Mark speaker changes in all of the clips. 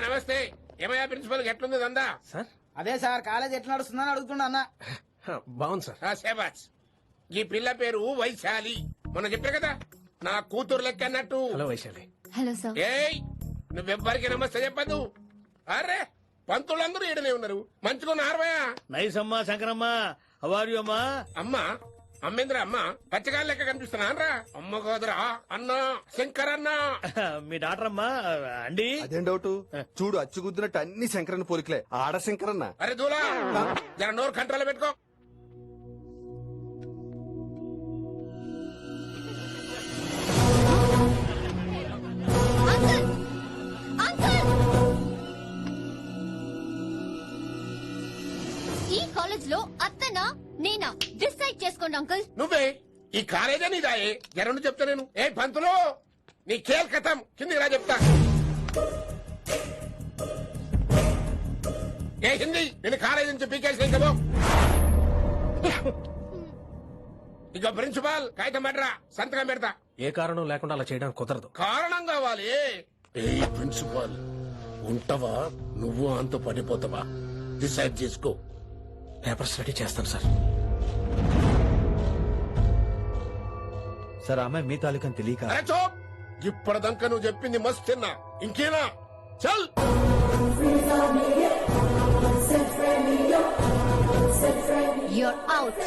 Speaker 1: నమస్తే. ఏమయ్యా ప్రిన్సిపల్ ఎట్లుంది దందా?
Speaker 2: సార్?
Speaker 3: అదే సార్ కాలేజ్ ఎట్లా నడుస్తుందని అడుగుతున్నా అన్న.
Speaker 2: బాగుంది సార్.
Speaker 1: ఆ, శేబాస్ ఈ పిల్ల పేరు వైశాలి. మొన్న చెప్పా కదా నా కూతురు లెక్క అన్నట్టు.
Speaker 2: హలో వైశాలి.
Speaker 4: Hello sir.
Speaker 1: ఏయ్ నువ్వెవ్వరికి నమస్తే చెప్పదు అరే పంతులందరూ ఈడనే ఉన్నారు. మంచుకున్న ఆరవయా
Speaker 5: నైస్ అమ్మా శంకరమ్మ. అమ్మ
Speaker 1: అమ్మేంద్ర అమ్మ పచ్చగాళ్ళ లెక్క కనిపిస్తున్నా రా అమ్మ కాదురా అన్న శంకర్ అన్న.
Speaker 5: మీ డాక్టర్ అమ్మా అండి.
Speaker 6: అదేం డౌట్? చూడు అచ్చుగుద్దినట్టు అన్ని శంకరన్న పోలికలే. ఆడ శంకరన్న
Speaker 1: అరే దూలా. జర నోరు కంట్రోల్ పెట్టుకో.
Speaker 4: ఈ కాలేజ్లో అత్తనా? నేనా? డిసైడ్ చేసుకోండి అంకుల్.
Speaker 1: నువ్వే? ఈ కాలేజా నీదాయే ఎరండు చెప్తా నేను. ఏ పంతులు! నీ కేల్ కథం. కిందికి రా చెప్తా. ఏ హిందీ? నేను కాలేజీ నుంచి పీకేసి కదా ఇక ప్రిన్సిపాల్ కాగితం పడరా సంతకం పెడతా.
Speaker 2: ఏ కారణం లేకుండా అలా చేయడానికి కుదరదు.
Speaker 1: కారణం కావాలి. ఏ ప్రిన్సిపాల్ ఉంటావా? నువ్వు అంత పడిపోతావా? డిసైడ్ చేసుకో.
Speaker 2: పేపర్స్ రెడీ చేస్తాను సార్.
Speaker 7: సార్ ఆమె మీ తాలూకని తెలియక
Speaker 1: ఇప్పటిదాకా నువ్వు చెప్పింది మస్తు తిన్నా. ఇంకేనా? చల్!
Speaker 4: యూర్ అవుట్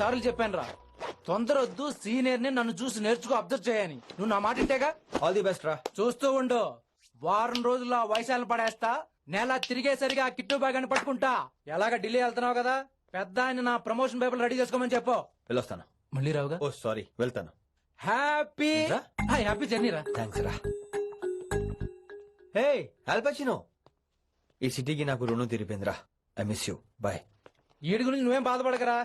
Speaker 3: ఎన్నిసార్లు చెప్పాను రా తొందర వద్దు సీనియర్ని నన్ను చూసి నేర్చుకో అబ్జర్వ్ చేయని. నువ్వు నా మాట ఇంటేగా
Speaker 7: ఆల్ ది బెస్ట్ రా.
Speaker 3: చూస్తూ ఉండు. వారం రోజుల్లో ఆ పడేస్తా. నెల తిరిగేసరిగా ఆ కిట్టు బాగాన్ని పట్టుకుంటా. ఎలాగ ఢిల్లీ వెళ్తున్నావు కదా? పెద్ద ఆయన నా ప్రమోషన్ పేపర్ రెడీ చేసుకోమని చెప్పు.
Speaker 7: వెళ్ళొస్తాను.
Speaker 3: మళ్ళీ రావుగా?
Speaker 7: ఓ సారీ వెళ్తాను.
Speaker 3: హ్యాపీ.
Speaker 7: రా.
Speaker 3: హ్యాపీ జర్నీ రా.
Speaker 7: థ్యాంక్స్ రా. హే ఆల్పచినో ఈ సిటీకి నాకు రుణం తీరిపోయిందిరా. ఐ మిస్ యూ బాయ్
Speaker 3: వీడి గురించి నువ్వేం బాధపడకరా?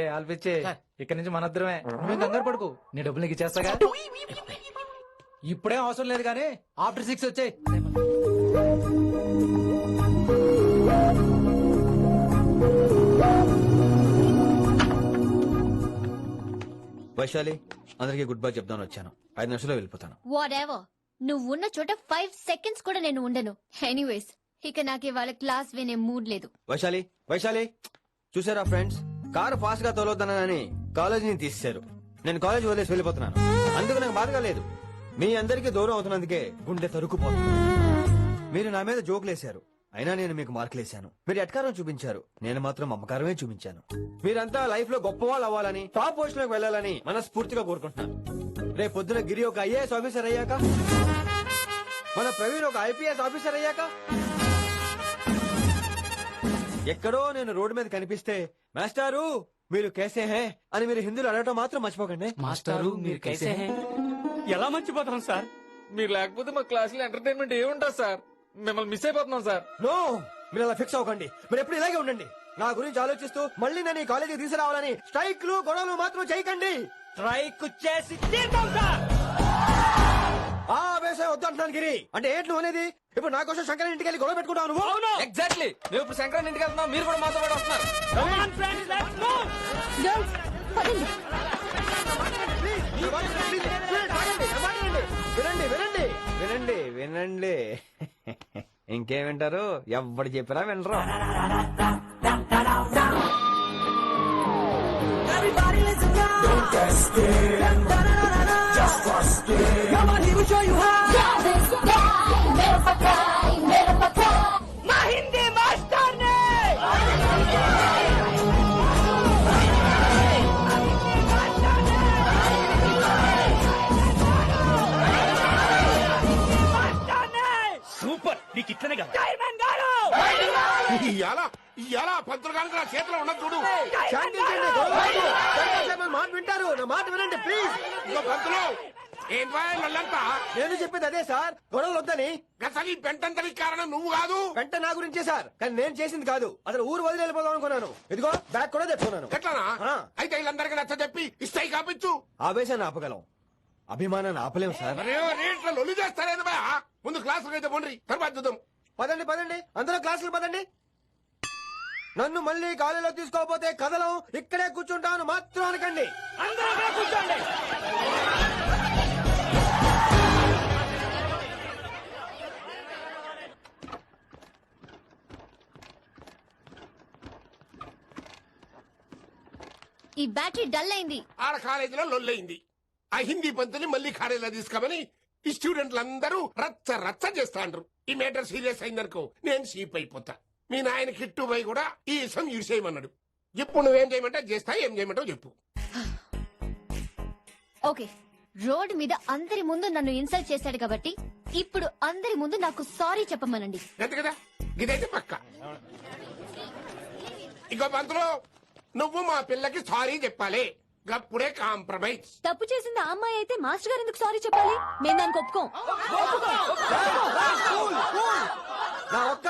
Speaker 3: ఏ ఆల్పిచ్చే. ఇక్కడి నుంచి మనద్దరమే నువ్వేం కంగారు పడుకు. నీ డబ్బులు నీకు ఇచ్చేస్తాగా? ఇప్పుడేం అవసరం లేదు కానీ ఆఫ్టర్ సిక్స్ వచ్చాయి.
Speaker 7: వైశాలి అందరికీ గుడ్ బై చెప్దామని వచ్చాను. ఐదు నిమిషాల్లో వెళ్ళిపోతాను.
Speaker 4: వాట్ ఎవర్ నువ్వు ఉన్న చోట ఫైవ్ సెకండ్స్ కూడా నేను ఉండను. ఎనీవేస్ ఇక నాకు ఇవాళ క్లాస్ వినే మూడ్ లేదు.
Speaker 7: వైశాలి వైశాలి. చూసారా ఫ్రెండ్స్ కారు ఫాస్ట్గా తోలొద్దనని కాలేజీని తీసేశారు. నేను కాలేజ్ వదిలేసి వెళ్ళిపోతున్నాను. అందుకు నాకు బాధగా లేదు. మీ అందరికీ దూరం అవుతున్నందుకే గుండె తరుక్కుపోతుంది. మీరు నా మీద జోకులేశారు. అయినా నేను మీకు మార్కులేశాను మీరు ఎట్కారం చూపించారు? నేను మాత్రం అమ్మకారమే చూపించాను. మీరంతా లైఫ్లో గొప్ప వాళ్ళు అవ్వాలని టాప్ పొజిషన్లోకి వెళ్ళాలని మనస్ఫూర్తిగా కోరుకుంటున్నాను. రేపు పొద్దున గిరి ఒక ఐఏఎస్ ఆఫీసర్ అయ్యాక? మన ప్రవీణ్ ఒక ఐపీఎస్ ఆఫీసర్ అయ్యాక? ఎక్కడో నేను రోడ్డు మీద కనిపిస్తే మాస్టారు మీరు కేసే హే అని మీరు హిందీలో అడగటం మాత్రం మర్చిపోకండి.
Speaker 3: మాస్టారు మీరు కైసే హై?
Speaker 8: ఎలా మర్చిపోతాం సార్? మీరు లేకపోతే మా క్లాసులో ఎంటర్టైన్మెంట్ ఏముంటుంది సార్? మిమ్మల్ని మిస్ అయిపోతున్నాం సార్.
Speaker 7: నో! మీరు అలా ఫిక్స్ అవ్వకండి. మీరు ఎప్పుడు ఇలాగే ఉండండి. నా గురించి ఆలోచిస్తూ మళ్ళీ నేను ఈ కాలేజీకి తీసుకురావాలని స్ట్రైక్లు గొడవలు మాత్రం చేయకండి.
Speaker 8: స్ట్రైక్ చేసి తీద్దాం సార్!
Speaker 7: ఆ ఆవేశం వద్దంటున్నాను గిరి. అంటే ఏంటి నువ్వు అనేది? ఇప్పుడు నా కోసం శంకర్ ఇంటికి వెళ్ళి గొడవ పెట్టుకుంటావు నువ్వు?
Speaker 8: అవును. ఎగ్జాక్ట్లీ మేము ఇప్పుడు శంకరన్ ఇంటికి వెళ్తున్నాం మీరు కూడా మాతో పాటు వస్తున్నారు.
Speaker 7: వినండి వినండి వినండి వినండి. ఇంకేం వింటారు ఎవడు చెప్పినా వినరు.
Speaker 5: సూపర్. నీకు ఇట్లనే కదా.
Speaker 1: ఇయ్యాల ఇయ్యాల పంతులు కనుక నా చేతిలో ఉన్నది చూడు.
Speaker 7: శాంతించండి, మాట వింటారు. నా మాట వినండి ప్లీజ్
Speaker 1: ఇగో పంతులు. ఏం వాళ్ళంతా
Speaker 7: నేను చెప్పేది అదే సార్. గొడవలు వద్దని.
Speaker 1: అసలు ఈ పెంటంతరికి కారణం నువ్వు కాదు?
Speaker 7: వెంట నా గురించే సార్. కానీ నేను చేసింది కాదు. అసలు ఊరు వదిలి వెళ్ళిపోదాం అనుకున్నాను. ఇదిగో బ్యాగ్ కూడా తెచ్చుకున్నాను.
Speaker 1: ఎట్లానా?
Speaker 7: ఆ.
Speaker 1: అయితే వీళ్ళందరికీ నచ్చ చెప్పి ఇస్తాయి కాపించు.
Speaker 7: ఆవేశాన్ని ఆపగలం. అభిమానాన్ని ఆపలేం సార్.
Speaker 1: అరే రేట్ల లొల్లి చేస్తారేంది బా ముందు క్లాసులకు అయితే పోండి తర్వాత చూద్దాం.
Speaker 7: పదండి పదండి. అందరూ క్లాసులు పదండి. నన్ను మళ్ళీ కాలేజీలో తీసుకోకపోతే కథలం ఇక్కడే కూర్చుంటాను మాత్రం అనకండి.
Speaker 4: ఈ బ్యాటరీ డల్ అయింది.
Speaker 1: ఆడ కాలేజీలో లొల్లయింది. ఆ హిందీ పంతుని మళ్ళీ కాలేజీలో తీసుకోమని ఈ స్టూడెంట్లందరూ రచ్చ రచ్చ చేస్తాండ్రు. ఈ మేటర్ సీరియస్ అయిందనుకో నేను సీప్ అయిపోతా. మీ నాయన కిట్టు పోయి కూడా ఈ విషయం ఇడిసేయమన్నాడు ఇప్పుడు నువ్వేం చేయమంటే చేస్తా ఏం చేయమంటావు చెప్పు.
Speaker 4: ఓకే రోడ్ మీద అందరి ముందు నన్ను ఇన్సల్ట్ చేశాడు కాబట్టి ఇప్పుడు అందరి ముందు నాకు సారీ చెప్పమనండి.
Speaker 1: అంతే కదా? ఇదైతే పక్క. ఇంకో పంతులు నువ్వు మా పిల్లకి సారీ చెప్పాలి. గప్పుడే కాంప్రమైజ్.
Speaker 4: తప్పు చేసింది ఆ అమ్మాయి అయితే మాస్టర్ గారు ఎందుకు సారీ చెప్పాలి? మేము దానికి ఒప్పుకోం.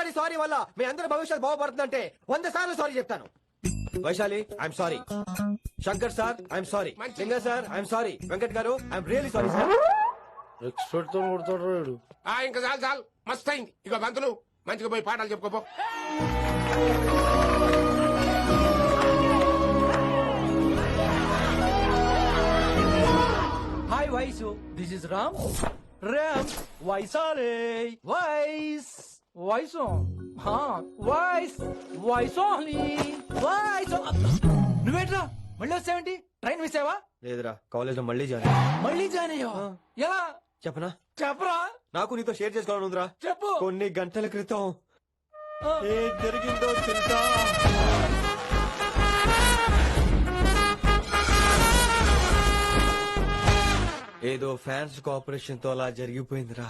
Speaker 7: ఒక్కడి సారీ వల్ల మీ అందరి భవిష్యత్ బాగుపడుతుందంటే వంద సార్లు సారీ చెప్తాను. Vaishali I'm sorry Shankar sir I'm sorry. Linga sir I'm sorry Venkat గారు ఐఎమ్ రియలీ సారీ సార్
Speaker 2: ఎక్స్పెక్ట్తో కొడతాడు
Speaker 1: ఆ ఇంకా చాలు చాలు. మస్త్ అయింది. ఇక పంతులు మంచిగా పోయి పాఠాలు చెప్పుకోపో.
Speaker 3: Hi Vaisu this is Ram Ram వైసాలే వైస్ వైసు హా వైస్ వైస్ ఓన్లీ వైస్ నువ్వేట్రా? మళ్ళీ వచ్చావేంటి? ట్రైన్ మిస్ అయ్యావా?
Speaker 7: లేదురా కాలేజ్లో మళ్ళీ జాయిన్
Speaker 3: మళ్ళీ జాయిన్ అయ్యావా? ఎలా?
Speaker 7: చెప్పనా?
Speaker 3: చెప్పరా?
Speaker 7: నాకు నీతో షేర్ చేసుకోవాలని ఉందిరా.
Speaker 3: చెప్పు.
Speaker 7: కొన్ని గంటల క్రితం. ఏం జరిగిందో తెలుసా? ఏదో ఫ్యాన్స్ కోఆపరేషన్తో అలా జరిగిపోయిందిరా.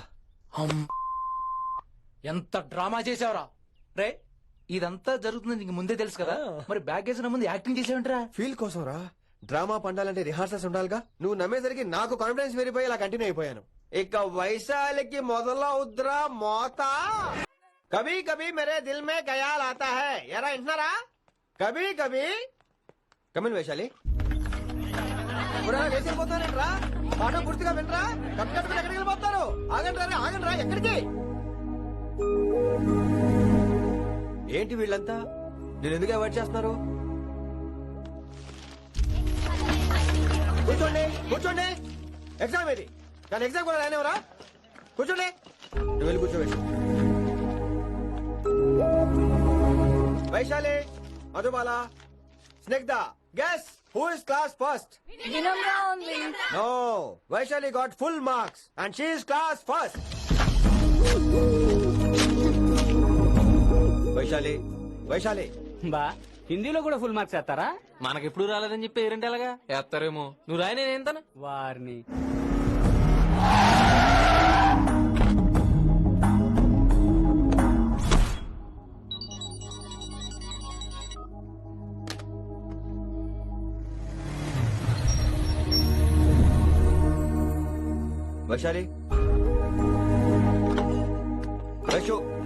Speaker 3: ఎంత డ్రామా చేసావురా రే ఇదంతా జరుగుతుంది నీకు ముందే తెలుసు కదా. మరి బ్యాగ్ వేసిన ముందు యాక్టింగ్ చేసావంటరా.
Speaker 7: ఫీల్ కోసం రా డ్రామా పండాలంటే రిహార్సల్స్ ఉండాలిగా. నువ్వు నమ్మేసరికి నాకు కాన్ఫిడెన్స్ పెరిగిపోయి ఇలా కంటిన్యూ అయిపోయాను. ఇక వైశాలికి మొదలవుద్రా మోత. కభీ కభీ మేరే దిల్ మే ఖయాల్ ఆతా హై. ఎరా వింటున్నారా? కభీ కభీ. Come in Vaishali. వేసిపోతానంట్రా పాట పూర్తిగా వినరా? కట్టు కట్టుకుని ఎక్కడికి వెళ్ళిపోతారు ఆగండి రా ఆగండి రా ఎక్కడికి? ఏంటి వీళ్ళంతా? నేను ఎందుకు అవాయిడ్ చేస్తున్నారు? కూర్చోండి కూర్చోండి. ఎగ్జామ్ ఇది కానీ ఎగ్జామ్ కూడా రానివరా కూర్చోండి. నువ్వు వెళ్ళి కూర్చోబెట్టి. Vaishali Madhubala Snigdha guess who is class first no Vaishali got full marks and she is class first Vaishali. Vaishali.
Speaker 8: బా హిందీలో కూడా ఫుల్ మార్క్స్ వేస్తారా?
Speaker 9: మనకెప్పుడు రాలేదని చెప్పి ఏరంటే ఎలాగా వేస్తారేమో. నువ్వు రాయి నేను ఏంతను?
Speaker 8: వారిని.
Speaker 7: వైశాలి. వైశు